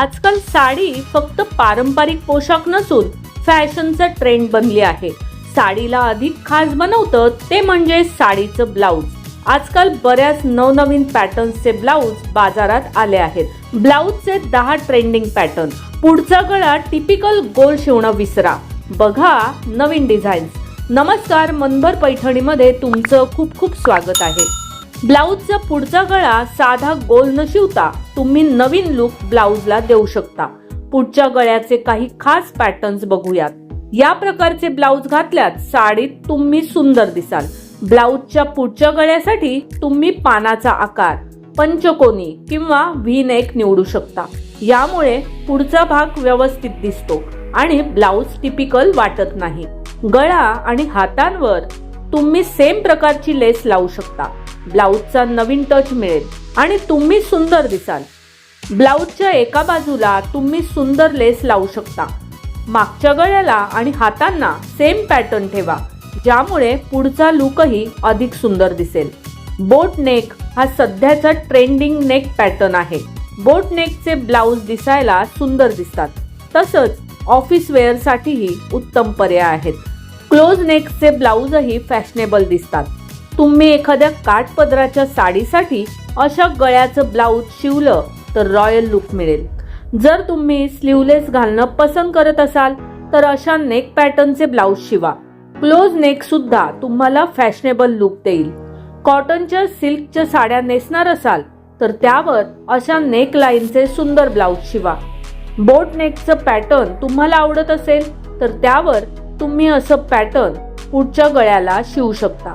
आजकाल साडी फक्त पारंपरिक पोशाख नसून फॅशनचा ट्रेंड बनली आहे. साडीला अधिक खास बनवतं ते म्हणजे साडीचं ब्लाऊज. आजकाल बऱ्याच नवनवीन पॅटर्न्सचे ब्लाऊज बाजारात आले आहेत. ब्लाऊजचे दहा ट्रेंडिंग पॅटर्न. पुढचा गळा टिपिकल गोल शिवणं विसरा. बघा नवीन डिझाईन्स. नमस्कार मनभर पैठणीमध्ये तुमचं खूप खूप स्वागत आहे. ब्लाऊजचा पुढचा गळा साधा गोल न शिवता तुम्ही नवीन लुक ब्लाऊजला देऊ शकता. पुढच्या गळ्याचे काही खास पॅटर्न्स बघूयात. या प्रकारचे ब्लाऊज घातल्यात साडीत तुम्ही सुंदर दिसाल. ब्लाऊजच्या पुढच्या गळ्यासाठी तुम्ही पानाचा आकार पंचकोनी किंवा व्ही नेक निवडू शकता. यामुळे पुढचा भाग व्यवस्थित दिसतो आणि ब्लाऊज टिपिकल वाटत नाही. गळा आणि हातांवर तुम्ही सेम प्रकारची लेस लावू शकता. ब्लाऊजचा नवीन टच मिळेल. आणि तुम्ही सुंदर दिसाल. ब्लाऊजच्या एका बाजूला तुम्ही सुंदर लेस लावू शकता. मागच्या गळ्याला आणि हातांना सेम पॅटर्न ठेवा ज्यामुळे पुढचा लुकही अधिक सुंदर दिसेल. बोट नेक हा सध्याचा ट्रेंडिंग नेक पॅटर्न आहे. बोट नेकचे ब्लाऊज दिसायला सुंदर दिसतात. तसंच ऑफिस वेअरसाठीही उत्तम पर्याय आहेत. क्लोज नेकचे ब्लाऊजही फॅशनेबल दिसतात. तुम्ही एखाद्या काठपदराच्या साडीसाठी अशा गळ्याचं ब्लाऊज शिवलं तर रॉयल लुक मिळेल. जर तुम्ही स्लीवलेस घालणं पसंत करत असाल तर अशा नेक पॅटर्नचे ब्लाऊज शिवा. क्लोज नेक सुद्धा तुम्हाला फॅशनेबल लुक देईल. कॉटनच्या सिल्कच्या साड्या नेसणार असाल तर त्यावर अशा नेक लाईनचे सुंदर ब्लाऊज शिवा. बोट नेकचं पॅटर्न तुम्हाला आवडत असेल तर त्यावर तुम्ही असं पॅटर्न पुढच्या गळ्याला शिवू शकता.